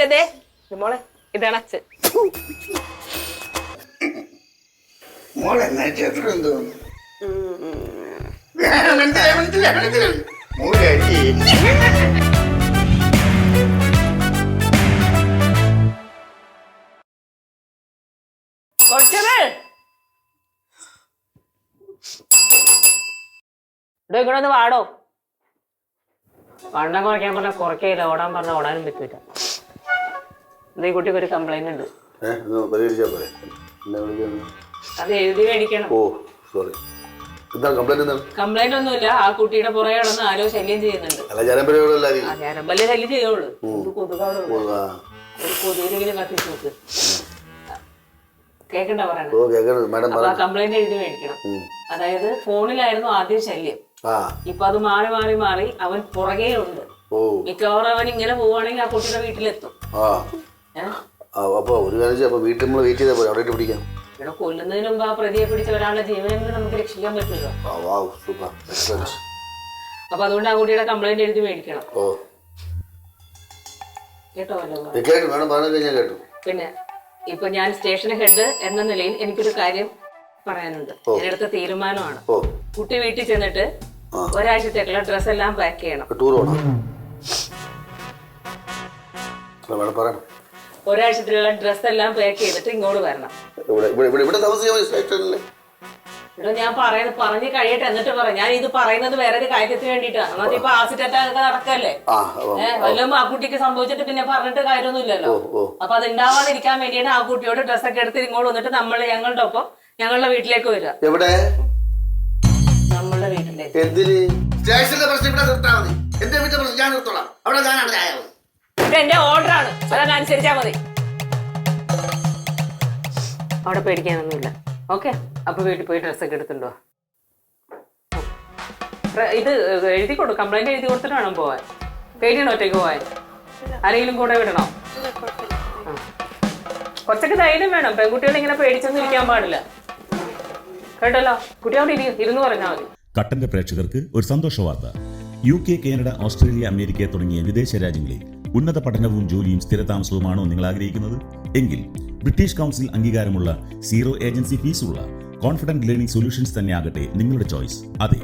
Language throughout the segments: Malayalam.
ഇത് മോളെ ഇതാണ് അച്ഛൻ. മോളെ തോന്നുന്നു? ഇവിടെ വാടോ. വണ്ണം കുറയ്ക്കാൻ പറഞ്ഞാൽ കുറയ്ക്കയില്ല ഓടാൻ പറഞ്ഞാൽ ഓടാനും പറ്റൂല. ഇത് ഈ കുട്ടിക്ക് ഒരു കംപ്ലൈന്റ് ഉണ്ട്. അത് എഴുതി മേടിക്കണം. ഓ സോറി എന്താണ് കംപ്ലൈന്റ് ഒന്നുമില്ല. ആ കുട്ടിയുടെ പുറകെ കിടന്ന് ആരോ ശല്യം ചെയ്യുന്നുണ്ട്. അല്ല ശല്യം ചെയ്യുള്ളൂ. ഒരു കൊതുകിലെങ്കിലും കത്തിച്ച് നോക്ക്. കേക്കണ്ട പറയണം. ഓ കേൾക്കണം മാഡം അപ്പൊ ആ പറ. കംപ്ലൈന്റ് എഴുതി മേടിക്കണം. അതായത് ഫോണിലായിരുന്നു ആദ്യം ശല്യം. ആ. ഇപ്പൊ അത് മാറി മാറി മാറി അവൻ പുറകെ ഉണ്ട് ഓ. മിക്കവാറും അവൻ ഇങ്ങനെ പോവുകയാണെങ്കിൽ ആ കുട്ടിയുടെ വീട്ടിലെത്തും. ആ. അപ്പോൾ ഒരു കാര്യം അപ്പൊ അപ്പോൾ വീട്ടിൽ നമ്മൾ വെയിറ്റ് ചെയ്താൽ പോയി അവിടെ ഇട്ട് പിടിക്കാം. ഇവിടെ കൊല്ലുന്നതിന് മുമ്പ് ആ പ്രതിയെ പിടിച്ച ഒരാളുടെ ജീവനെങ്കിലും നമുക്ക് രക്ഷിക്കാൻ പറ്റുമല്ലോ. ആ വാവ് സൂപ്പർ എക്സലൻസ് അപ്പൊ അതുകൊണ്ട് ആ കുട്ടിയുടെ കംപ്ലൈന്റ് എഴുതി മേടിക്കണം. ഓ. കേട്ടോ വല്ലോ ഇത് കേട്ടു മാഡം പറഞ്ഞു പിന്നെ ഇപ്പൊ ഞാൻ സ്റ്റേഷൻ ഹെഡ് എന്ന നിലയിൽ എനിക്കൊരു കാര്യം പറയാനുണ്ട്. ഞാനെടുത്ത തീരുമാനമാണ്. കുട്ടി വീട്ടിൽ ചെന്നിട്ട് ഒരാഴ്ചത്തേക്കുള്ള ഡ്രസ് എല്ലാം പാക്ക് ചെയ്യണം. ടൂർ പോകണം ഒരാഴ്ചത്തിലുള്ള ഡ്രസ് എല്ലാം പാക്ക് ചെയ്തിട്ട് ഇങ്ങോട്ട് വരണം. ഇവിടെ ഇവിടെ ഇവിടെ ഇവിടെ താമസിക്കാൻ മതി സ്റ്റേഷനിൽ ഇവിടെ ഞാൻ പറയുന്നത് പറഞ്ഞു കഴിയട്ടെ എന്നിട്ട് പറയാം. ഞാൻ ഇത് പറയുന്നത് വേറെ ഒരു കാര്യത്തിന് വേണ്ടിട്ടാണ് ഇപ്പൊ ആസിഡ് അറ്റാക്ക് ഒക്കെ നടക്കല്ലേ? വല്ലതും ആ കുട്ടിക്ക് സംഭവിച്ചിട്ട് പിന്നെ പറഞ്ഞിട്ട് കാര്യമൊന്നുമില്ലല്ലോ. അപ്പൊ അത് ഉണ്ടാവാതിരിക്കാൻ വേണ്ടിയാണ് ആ കുട്ടിയോട് ഡ്രസ്സൊക്കെ എടുത്ത് ഇങ്ങോട്ട് വന്നിട്ട് നമ്മൾ ഞങ്ങളുടെ ഒപ്പം ഞങ്ങളുടെ വീട്ടിലേക്ക് വരിക. എവിടെ? നമ്മളുടെ വീട്ടിലേക്ക്. എന്തിന്? സ്റ്റേഷനിലെ പ്രശ്നം ഇവിടെ നിർത്താൽ മതി. എന്റെ വീട്ടിലെ പ്രശ്നം ഞാൻ നിർത്തോളാം. അവിടെ ഞാനാണ് ഇത് എന്റെ ഓർഡർ ആണ്. അതനുസരിച്ചാ മതി. അവിടെ പേടിക്കാനൊന്നുമില്ല. ഓക്കെ അപ്പൊ വീട്ടിൽ പോയി ഡ്രസ്സൊക്കെ എടുത്തുണ്ടോ ഇത് എഴുതി കൊടു കംപ്ലൈന്റ് എഴുതി കൊടുത്തിട്ട് വേണം പോവാൻ. പേടിയാണ് ഒറ്റയ്ക്ക് പോവാൻ? ആരെങ്കിലും കൂടെ വിടണോ. കുറച്ചൊക്കെ ധൈര്യം വേണം. പെൺകുട്ടികൾ ഇങ്ങനെ പേടിച്ചൊന്നും ഇരിക്കാൻ പാടില്ല. കേട്ടല്ലോ? കുട്ടി അവിടെ ഇരി ഇരുന്ന് പറഞ്ഞാൽ മതി. കട്ടന്റെ പ്രേക്ഷകർക്ക് ഒരു സന്തോഷ വാർത്ത. U K Canada Australia America തുടങ്ങിയ വിദേശ രാജ്യങ്ങളിൽ ഉന്നത പഠനവും ജോലിയും സ്ഥിരതാമസവുമാണോ നിങ്ങൾ ആഗ്രഹിക്കുന്നത്? എങ്കിൽ ബ്രിട്ടീഷ് കൗൺസിൽ അംഗീകാരമുള്ള സീറോ ഏജൻസി ഫീസുള്ള കോൺഫിഡന്റ് ലേണിംഗ് സൊല്യൂഷൻസ് തന്നെ ആകട്ടെ നിങ്ങളുടെ ചോയ്സ്. അതെ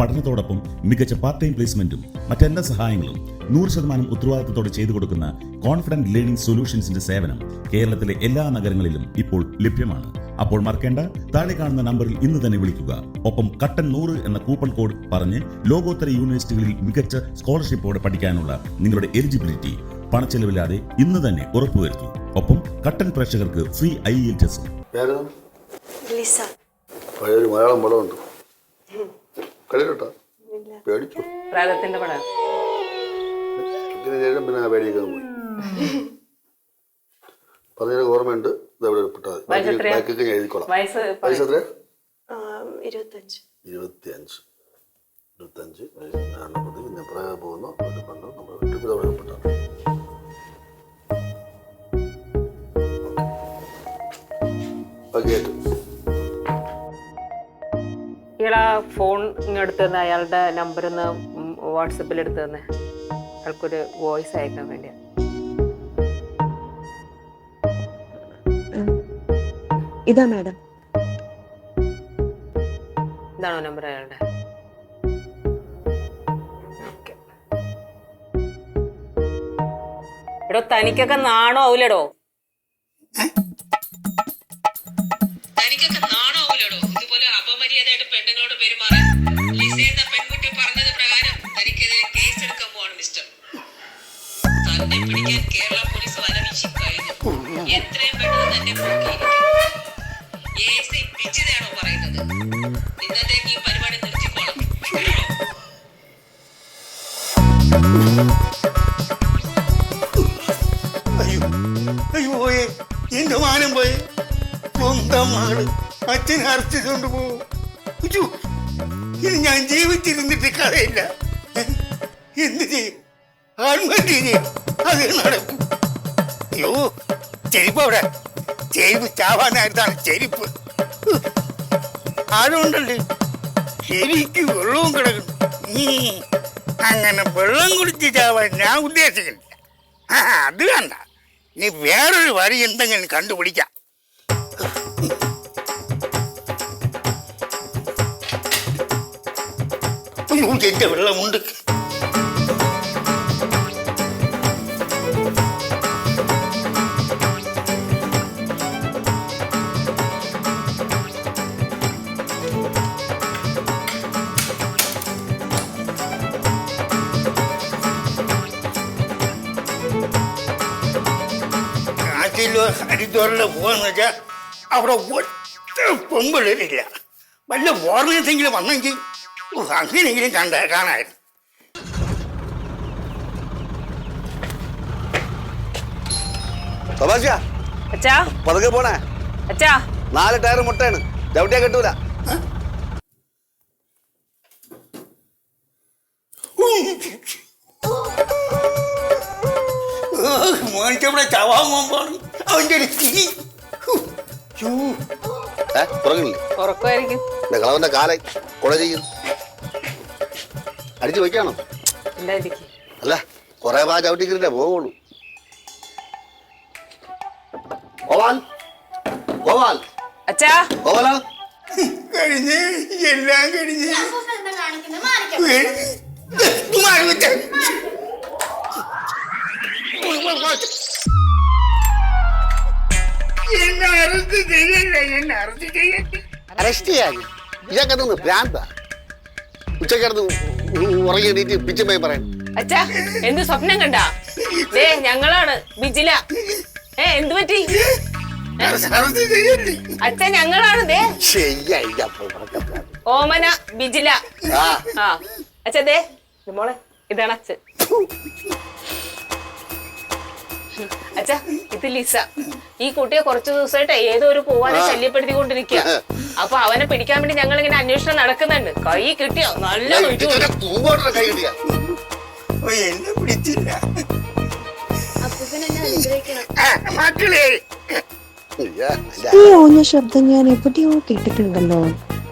പഠനത്തോടൊപ്പം മികച്ച പാർട്ട് ടൈം പ്ലേസ്മെന്റും മറ്റെല്ലാ സഹായങ്ങളും നൂറ് ശതമാനം ഉത്തരവാദിത്തത്തോടെ ചെയ്തു കൊടുക്കുന്ന കോൺഫിഡന്റ് ലേണിംഗ് സൊല്യൂഷൻസിന്റെ സേവനം കേരളത്തിലെ എല്ലാ നഗരങ്ങളിലും ഇപ്പോൾ ലഭ്യമാണ്. അപ്പോൾ മറക്കേണ്ട താഴെ കാണുന്ന നമ്പറിൽ ഇന്ന് തന്നെ വിളിക്കുക. ഒപ്പം കട്ടൻ നൂറ് എന്ന കൂപ്പൺ കോഡ് പറഞ്ഞ് ലോകോത്തര യൂണിവേഴ്സിറ്റികളിൽ മികച്ച സ്കോളർഷിപ്പോടെ പഠിക്കാനുള്ള നിങ്ങളുടെ എലിജിബിലിറ്റി പണച്ചെലവില്ലാതെ ഇന്ന് തന്നെ ഉറപ്പുവരുത്തു. ഒപ്പം കട്ടൻ പ്രേക്ഷകർക്ക് free I L test. Lisa. പഴയൊരു മലയാളം പടമുണ്ട്. കളിയിലോട്ടാ പേടിച്ചു? പടം. ശേഷം പിന്നെ ആ പേടിയൊക്കെ പോയി. പറഞ്ഞൊരു ഓർമ്മയുണ്ട്. ഇത് അവിടെ ഇട്ടാൽ മതി. വയസ്സ് ബാക്കി- എത്രയാ? ബാക്കിയൊക്കെ ഞാൻ എഴുതിക്കോളാം. വയസ്സ് എത്ര ഇരുപത്തഞ്ച്. ഇരുപത്തി അഞ്ച് ഇരുപത്തഞ്ച് നാൽപ്പത് പിന്നെ പറയാൻ പോകുന്നു. ഒരു നമ്മുടെ വീട്ടിൽ തുടങ്ങപ്പെട്ട ഓക്കെ ഇയാളാ ഫോൺ ഇങ്ങെടുത്ത് തന്നെ. അയാളുടെ നമ്പർ ഒന്ന് വാട്സപ്പിൽ എടുത്തു തന്നെ. അയാൾക്കൊരു വോയിസ് അയക്കാൻ വേണ്ടിയാ. ഇതാ മാഡം. ഇതാണോ നമ്പർ അയാളുടെ. എടോ തനിക്കൊക്കെ നാണോ ആവൂലടോ? തനിക്കൊക്കെ നാണോ ആവൂലടോ? ഇതുപോലെ അപമര്യാദയായിട്ട് പെണ്ണുങ്ങളോട് പെരുമാറാൻ ലിസ എന്ന പെൺകുട്ടി പറഞ്ഞത് പ്രകാരം തനിക്കെതിരെ കേസ് എടുക്കാൻ പോവാണ് മിസ്റ്റർ. തന്നെ പിടിക്കാൻ കേരള പോലീസ് വലവീശി കഴിഞ്ഞു. എത്രയും പെട്ടെന്ന് തന്നെ പോക്കിയിരിക്കും ഇന്നത്തേക്ക് ഈ പരിപാടി നിർത്തിക്കോളാം അയ്യോ അയ്യോ പോയേ. എന്റെ മാനം പോയേ. സ്വന്തം മകൾ അച്ഛനെ അറസ്റ്റ് പോകും. ഇനി ഞാൻ ജീവിച്ചിരുന്നിട്ട് കഥയില്ല? എന്ത് ചെയ്യും? ആത്മഹത്യ ചെയ്യും. അത് നടക്കും. അയ്യോ ചെരിപ്പ് അവിടെ. ചെരിപ്പ് ചാവാനായിരുന്നാണ് ചെരുപ്പ്. ആരുണ്ടല്ലേ ശരിക്ക് വെള്ളവും കിടക്കുന്നു ഉം. അങ്ങനെ വെള്ളം കുടിച്ച് ചാവാൻ ഞാൻ ഉദ്ദേശിക്കുന്നില്ല ആ അത് വേണ്ട നീ വേറൊരു വഴി എന്തെങ്കിലും കണ്ടുപിടിക്കാം അയ്യോ, എന്റെ വെള്ളമുണ്ട് കാറ്റിലോ ഹരിദ്വാറിലോ പോകാന്ന് വെച്ചാൽ അവിടെ ഒറ്റ പെമ്പിളില്ല വല്ല ഫോറിനേഴ്സെങ്കിലും വന്നെങ്കിൽ ഓ, അങ്ങനെയെങ്കിലും കണ്ട കാണായിരുന്നു തമാശ അച്ഛാ? പതുക്കെ പോണേ. അച്ഛാ? നാല് ടയർ മുട്ടയാണ്. ചവിട്ടിയാ കിട്ടൂല. മോനിക്കവിടെ ചവാൻ പോകുമ്പോൾ അവന്റെ ഒരു ചിരി. ഏ പുറകില്ലേ ഉറക്കമായിരിക്കും. കളവന്റെ കാലം കൊല ചെയ്യും. അടിച്ചു വയ്ക്കാണോ എന്തായിരിക്കും അല്ല കൊറേ പാ ചവിട്ടിക്കിട്ടേ പോവുള്ളൂ. ഗോപാൽ ഗോപാൽ. അച്ഛാ. ഗോപാലാ? കഴിഞ്ഞ് എല്ലാം കഴിഞ്ഞ്. മാറി. എന്നെ അറസ്റ്റ് ചെയ്യല്ല എന്നെ അറസ്റ്റ് അറസ്റ്റ് ചെയ്യാൻ ഇതൊക്കെ നിന്ന് ഭ്രാന്ത ഉച്ചക്കിടന്ന് ഉറങ്ങി എണീറ്റ് പിച്ചുമായി പറയാൻ അച്ഛാ എന്ത് സ്വപ്നം കണ്ട? ദേ ഞങ്ങളാണ് ബിജില ഏ എന്ത് പറ്റി? അച്ഛ ഞങ്ങളാണ് ദേ. ഓമന ബിജില ആ. അച്ഛ ദേ മോളെ ഇതാണ് അച്ഛൻ. അച്ഛ ഇത് ലിസ. ഈ കുട്ടിയെ കുറച്ചു ദിവസമായിട്ട് ഏതോ ഒരു പോവാനെ ആ. ശല്യപ്പെടുത്തിക്കൊണ്ടിരിക്കുക അപ്പൊ അവനെ പിടിക്കാൻ വേണ്ടി ഞങ്ങൾ ഇങ്ങനെ അന്വേഷണം നടക്കുന്നുണ്ട്. കൈ കിട്ടിയോ? നല്ല ഈ ഓഞ്ഞ ശബ്ദം ഞാൻ എവിടെയോ കേട്ടിട്ടുണ്ടല്ലോ.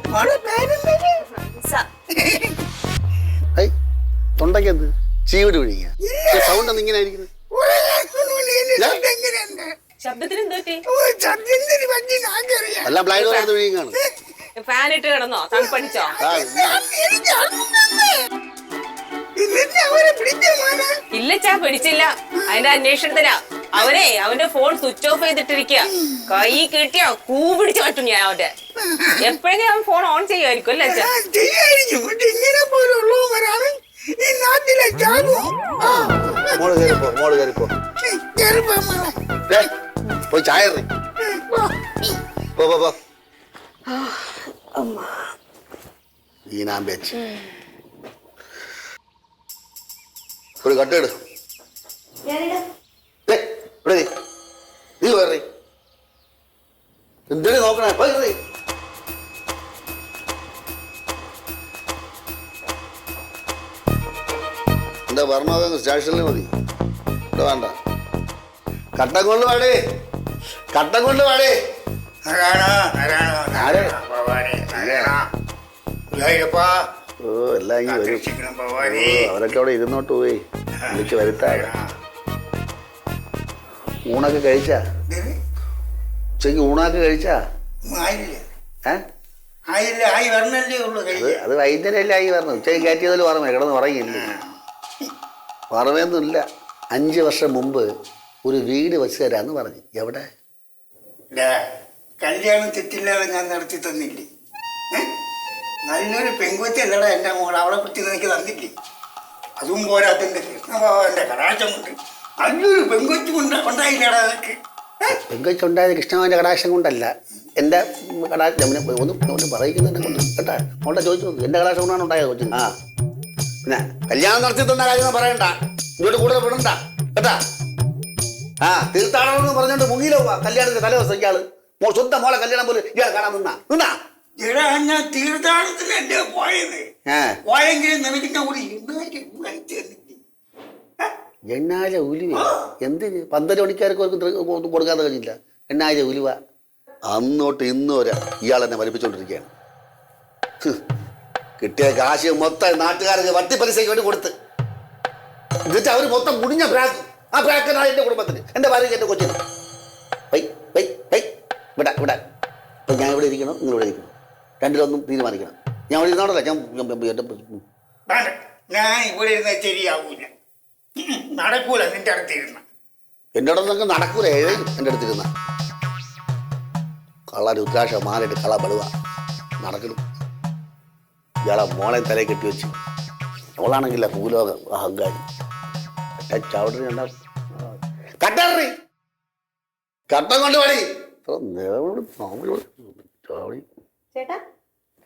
തൊണ്ടക്കെന്ത് പേരെന്താണ്? തൊണ്ടയ്ക്ക് എന്ത്? ചീവിട് വിഴിഞ്ഞ സൗണ്ട് ഒന്നും ഇങ്ങനെ ആയിരിക്കുന്നത് ഉറങ്ങാനൊന്നുമില്ല, എന്റെ ശബ്ദം എങ്ങനെയുണ്ട്? ശബ്ദത്തിന്. എല്ലാം ബ്ലൈൻഡ് ഫാൻ ഇട്ട് കിടന്നോ? തണുപ്പടിച്ചോ? ഇല്ലച്ചാ പിടിച്ചില്ല. അതിന്റെ അന്വേഷണത്തിനാ അവനെ അവന്റെ ഫോൺ സ്വിച്ച് ഓഫ് ചെയ്തിട്ടിരിക്കുക കൈ കിട്ടിയോ കൂ പിടിച്ച് പറ്റും ഞാൻ അവന്റെ. എപ്പോഴെങ്കിലും അവൻ ഫോൺ ഓൺ ചെയ്യുമായിരിക്കും അല്ലേ അച്ഛാ? ആ, ചെയ്യായിരിക്കും. പക്ഷെ ഇങ്ങനെ പോലുള്ളവരാണ് ഈ നാട്ടിലെ ജാഗു ആ, മോൾ കയറിപ്പോ മോൾ കയറിപ്പോ. ദേ, പോയി ചായ എറി. പോ പോ പോ. നാം വെച്ച്. ഒരു കട്ടെടു ദേ, ഇവിടെ നീ. നീ കയറി എന്തിനു നോക്കണേ? പോയി കയറി എന്താ പറഞ്ഞത്? സ്റ്റേഷനിൽ മതി. ഇവിടെ വേണ്ട. കട്ടം കൊണ്ട് പാടേ. കട്ടം കൊണ്ട് പാടേ? ഓ എല്ലാം വരും. അവരൊക്കെ അവിടെ ഇരുന്നോട്ട് പോയി. വിളിച്ച് വരുത്താതെ ഊണൊക്കെ കഴിച്ചാ? ഉച്ചയ്ക്ക് ഊണൊക്കെ കഴിച്ചാ? അത് വൈകുന്നേരമല്ലേ ആയി പറഞ്ഞു ഉച്ചയ്ക്ക് കയറ്റിയതിൽ പറഞ്ഞു കിടന്ന് ഉറങ്ങിയില്ല? പറമേന്നില്ല അഞ്ച് വർഷം മുമ്പ് ഒരു വീട് വെച്ച് തരാന്ന് പറഞ്ഞു. എവിടെ? കല്യാണം തെറ്റില്ലാതെ ഞാൻ നടത്തി തന്നില്ലേ? നല്ലൊരു പെൺകുത്തി അല്ലടാ എന്റെ മോൾ അവളെ പറ്റി എനിക്ക് തന്നില്ലേ? അതും പോരാത്തിന്റെ കൃഷ്ണഭഗവാന്റെ കടാക്ഷം കൊണ്ട് നല്ലൊരു പെങ്കൊച്ചു കൊണ്ട് ഉണ്ടായില്ലടാ അതൊക്കെ? പെങ്കൊച്ചുണ്ടായത് കൃഷ്ണമാന്റെ കടാക്ഷം കൊണ്ടല്ല. എന്റെ കടാക്ഷം ഒന്ന് ഒന്ന് പറയിക്കുന്നതിനെ കൊണ്ട് കേട്ടാ മോളുടെ ചോദിച്ചു നോക്ക്. എന്റെ കടാക്ഷം കൊണ്ടാണ് ഉണ്ടായത് കൊച്ചിന്. ആ. പിന്നെ കല്യാണം നടത്തി തന്ന കാര്യം പറയണ്ട. ഇങ്ങോട്ട് കൂടുതൽ വിടണ്ട. കേട്ടാ? ആ തീർത്ഥാടനം പറഞ്ഞോണ്ട് മുങ്ങിയിലോ കല്യാണത്തിന്റെ തലേദിവസം ഇയാൾ. സ്വന്തം മോളെ കല്യാണം പോലും ഇയാൾ കാണാൻ നിന്നാ. നിന്നാ? എടാ ഞാൻ തീർത്ഥാടനത്തിന് പോയത്? ഏ. പോയെങ്കിലും നിനക്ക് ഞാൻ ഒരു തന്നില്ലേ ഉലുവ. എന്തിന്? പന്ത്രണ്ട് മണിക്കാർക്ക് കൊടുക്കാതെ കഴിഞ്ഞില്ല. എണ്ണാഴ്ച ഉലുവ. അന്നോട്ട് ഇന്ന് വരെ ഇയാൾ എന്നെ വലിപ്പിച്ചുകൊണ്ടിരിക്കുകയാണ് കിട്ടിയ കാശ് മൊത്തം നാട്ടുകാർക്ക് വട്ടിപ്പലിശയ്ക്ക് വേണ്ടി കൊടുത്ത്. എന്നിട്ട് അവർ മൊത്തം മുടിഞ്ഞ ഭ്രാന്ത് ആ പ്രാക്കനായ എന്റെ കുടുംബത്തിന്. എന്റെ ഭാര്യയ്ക്ക് എന്റെ കൊച്ചിന്. വൈ വൈ വൈ. വിടാ വിടാ. അപ്പം ഞാൻ ഇവിടെ ഇരിക്കണം നിങ്ങൾ ഇവിടെ ഇരിക്കണം. രണ്ടിലൊന്നും തീരുമാനിക്കണം. ഞാൻ ഇവിടെ ഇരുന്നോണ്ടല്ല ഞാൻ ഞാൻ- ഇവിടെ ഇരുന്ന ശരിയാവൂല. നടക്കൂല നിന്റെ അടുത്തിരുന്ന എന്റെ അടുത്ത് നിങ്ങൾക്ക് നടക്കൂല ഏഴ് എന്റെ അടുത്തിരുന്ന കള്ള രുദ്രാക്ഷ മാലിട്ട് കള പെടുക നടക്കണം. ഇയാളെ മോളെ തലയിൽ കെട്ടി വെച്ചു. അവളാണെങ്കിൽ ഭൂലോക അഹങ്കാരി. ചവിട്ടി രണ്ടാ കട്ടറി. കട്ടൻ കൊണ്ട്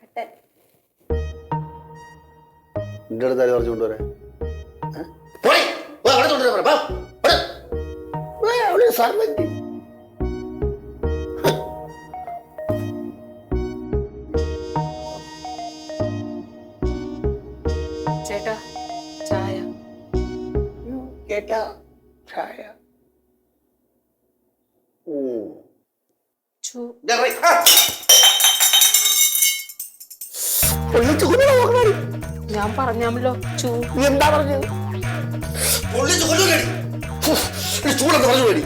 കട്ടൻ. നിന്റെ അടുത്ത്? പോയി. പോ, അവിടെ. ഏ, സർവന്റ് കേട്ടാ. ഞാൻ പറഞ്ഞാമല്ലോ ചൂ. നീ എന്താ പറഞ്ഞത്? പൊള്ളിച്ച് കൊല്ലുകടി ചൂടൊക്കെ പറഞ്ഞു പേടി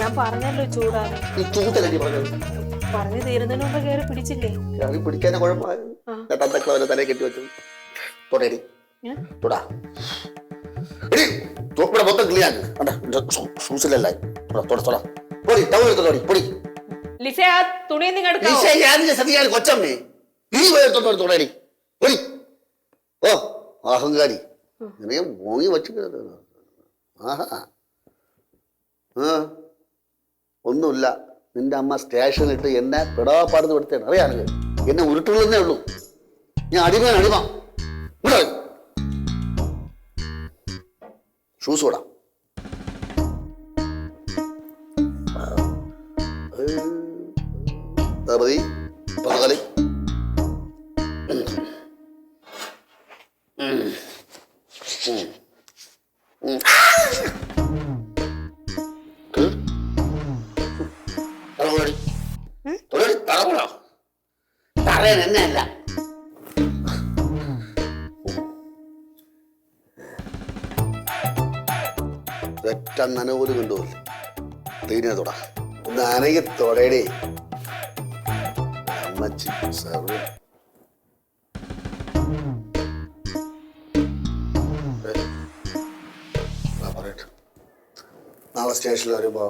ഞാൻ പറഞ്ഞല്ലോ ചൂടാണ്. നീ ചൂട്ടല്ലേ പറഞ്ഞത്. പറഞ്ഞു തീരുന്നതിന് മുമ്പ് കയറി പിടിച്ചില്ലേ? കയറി പിടിക്കാൻ കുഴപ്പമായിരുന്നു തലയെ കെട്ടി വെച്ചു. തുടരി? തൊടാ. ഇവിടെ മൊത്തം ക്ലീൻ ആക്ക് ഷൂസിലല്ല തൊട തൊട പൊടി ടൗൺ എടുത്തോ പൊടി ലിസേ ആ തുണി നിങ്ങൾ എടുക്കാവോ ഈശോ ഞാനിന്റെ സതിയാൻ കൊച്ചമ്മേ ഈ വയത്തോട്ട് തൊടേടി പൊടി ഓ അഹങ്കാരി നിനക്ക് മോങ്ങി വച്ചു ആഹാ ഒന്നുമില്ല നിന്റെ അമ്മ സ്റ്റേഷനിലിട്ട് എന്നെ പെടാപ്പാടുന്ന് പെടുത്തേണ് അറിയാണെങ്കിൽ എന്നെ ഉരുട്ടുള്ളതേ ഉള്ളൂ ഞാൻ അടിമയാണ് അടിമ ഇവിടെ ഷൂസ് കൂടാം മതി പറഞ്ഞാലി പറയാൻ എന്നെയല്ല ഒറ്റ നന പോലും കണ്ടുപോലെ തീരെ തൊട. ഒന്ന് അനകി തൊടയടേ. അമ്മച്ചി സാറ്. നാളെ സ്റ്റേഷനിൽ വരുമ്പോ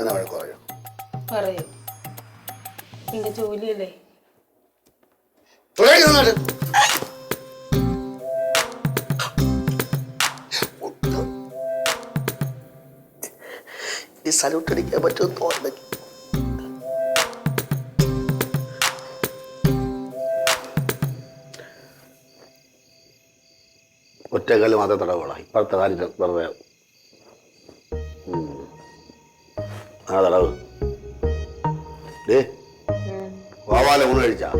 എന്നാ വഴക്ക് പറയും. പറയൂ. നിന്റെ ജോലിയല്ലേ? ഈ സല്യൂട്ട് അടിക്കാൻ പറ്റുമെന്ന് തോന്നുന്നു ഒറ്റക്കാൽ മാത്രം തടവുകളാണ് ഇപ്പോഴത്തെ കാര്യം വെറുതെ. ആ തടവ്. ഡേ വാവാല ഊണ് കഴിച്ചാ?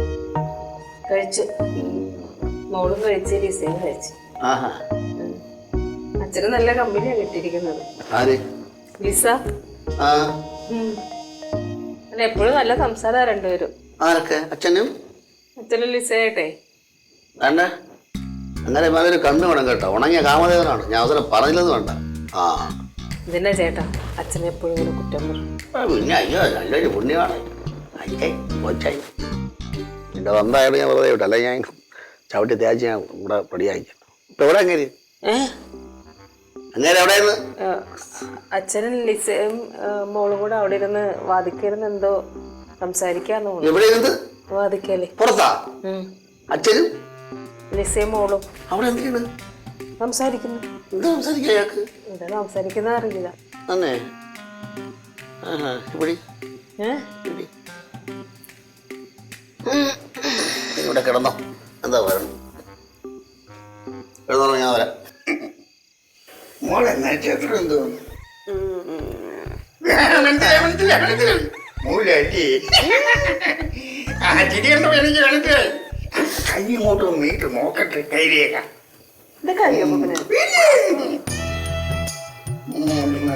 കഴിച്ചു. മോളും കഴിച്ച് ലിസയും കഴിച്ചു. ആഹാ. അച്ഛന് നല്ല കമ്പനിയാണ് കിട്ടിയിരിക്കുന്നത്. ആര്? ലിസ. അല്ല എപ്പോഴും നല്ല സംസാരം രണ്ടുപേരും. ആരൊക്കെ? അച്ഛനും? അച്ഛനും ലിസയായിട്ടെ. വേണ്ട. അങ്ങനെ അതൊരു കണ്ണു വേണം കേട്ടോ. ഉണങ്ങിയ കാമദേവനാണ്. ഞാൻ അവസരം പറഞ്ഞില്ലെന്ന് വേണ്ട. ആ. ഇതന്നെ ചേട്ടാ? അച്ഛനെ എപ്പോഴും ഇങ്ങനെ കുറ്റം പറയും. പിന്നെ അയ്യോ നല്ലൊരു പുണ്യമാണ്. അയ്യേ കൊച്ചായി. എന്റെ വന്നായാലും ഞാൻ വെറുതെ വിട്ടു. അല്ലെ ഞാൻ ചവിട്ടി തേച്ച് ഞാൻ ഇവിടെ പടിയായിരിക്കും ഇപ്പൊ എവിടെ അങ്ങനെ ഏഹ് അങ്ങനെ എവിടെയെന്ന് അച്ഛനും ലിസയും മോളും കൂടെ അവിടെ ഇരുന്ന് വാദിക്കരുന്ന് എന്തോ സംസാരിക്കാന്ന് എവിടെ ഇരുന്ന് പുറത്താ? അച്ഛനും? ലിസയും മോളും. അവിടെ എന്തിനാണ് സംസാരിക്കുന്നു. എന്താ സംസാരിക്കുക അയാൾക്ക്? എന്താ സംസാരിക്കുന്ന അറിയില്ല. അന്നേ ഇവിടെ. കിടന്നോ. എന്താ വരണം കിടന്നോ ഞാൻ വരാം. മോളെ നക്ഷത്രം എന്തോന്നു മനസ്സിലായി മനസ്സിലായി മനസ്സിലായി. മൂലല്ലേ ആ ചിരി കണ്ടപ്പോ എനിക്ക് മനസ്സിലായി കൈ ഇങ്ങോട്ട് നീട്ട് നോക്കട്ടെ കൈരേഖ. ഇതൊക്കെ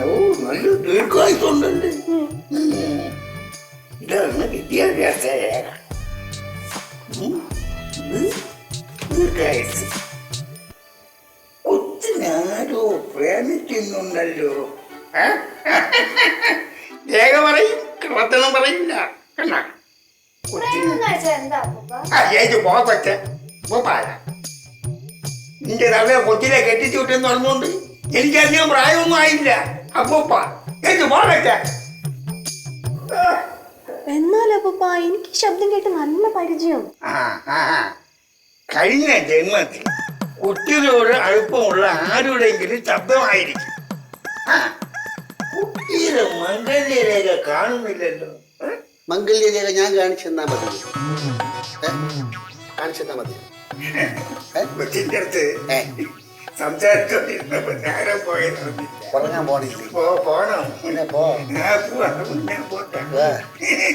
ഓ നല്ല ദീർഘായുസുണ്ടല്ലേ. ഇതാണ് വിദ്യാഭ്യാസ രേഖ. ദീർഘായുസ്. കൊച്ചിനാരോ പ്രേമിക്കുന്നുണ്ടല്ലോ. രേഖ പറയും കള്ളത്തനം പറയില്ല. ഏത് പോ പോപ്പാല നിന്റെ തവയെ കൊച്ചിനെ കെട്ടിച്ചു വിട്ടെന്ന് പറഞ്ഞുകൊണ്ട് എനിക്കധികം പ്രായമൊന്നും ആയില്ല. അപ്പൂപ്പ ഏറ്റു പോ എന്നാലപ്പൂപ്പാ അപ്പൂപ്പ എനിക്ക് ശബ്ദം കേട്ട് നല്ല പരിചയം. ആ ആ ആ. കഴിഞ്ഞ ജന്മത്തിൽ കുട്ടികളോട് അടുപ്പമുള്ള ആരുടെയെങ്കിലും ശബ്ദമായിരിക്കും. കുട്ടിയുടെ മംഗല്യരേഖ കാണുന്നില്ലല്ലോ? മംഗല്യരേഖ ഞാൻ കാണിച്ചെന്നാ മതി. കാണിച്ചെന്നാ മതി. കൊച്ചിന്റെ അടുത്ത് സംസാരിച്ചോണ്ടിരുന്നപ്പോ നേരം പോയത് അറിഞ്ഞില്ല. ഉറങ്ങാൻ പോണില്ലേ? പോണം. പിന്നെ പോ.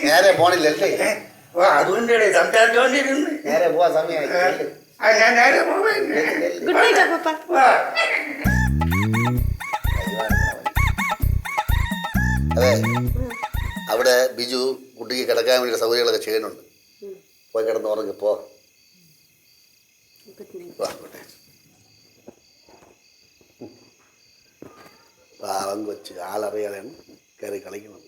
നേരെ പോണില്ലല്ലേ? അതുകൊണ്ടേ സംസാരിച്ചോണ്ടിരുന്ന്. നേരെ പോവാ സമയമായി. ഏ? ആ, ഞാൻ നേരെ പോവാ ഗുഡ് നൈറ്റ് അപ്പൂപ്പ വാ. അതെ അവിടെ ബിജു കുട്ടിക്ക് കിടക്കാൻ വേണ്ടി സൗകര്യങ്ങളൊക്കെ ചെയ്യുന്നുണ്ട് പോയി കിടന്ന് ഉറങ്ങി പോ വാ, പോട്ടെ. പാവം കൊച്ച് ആളറിയാതെയാണ് കയറി കളിക്കുന്നത്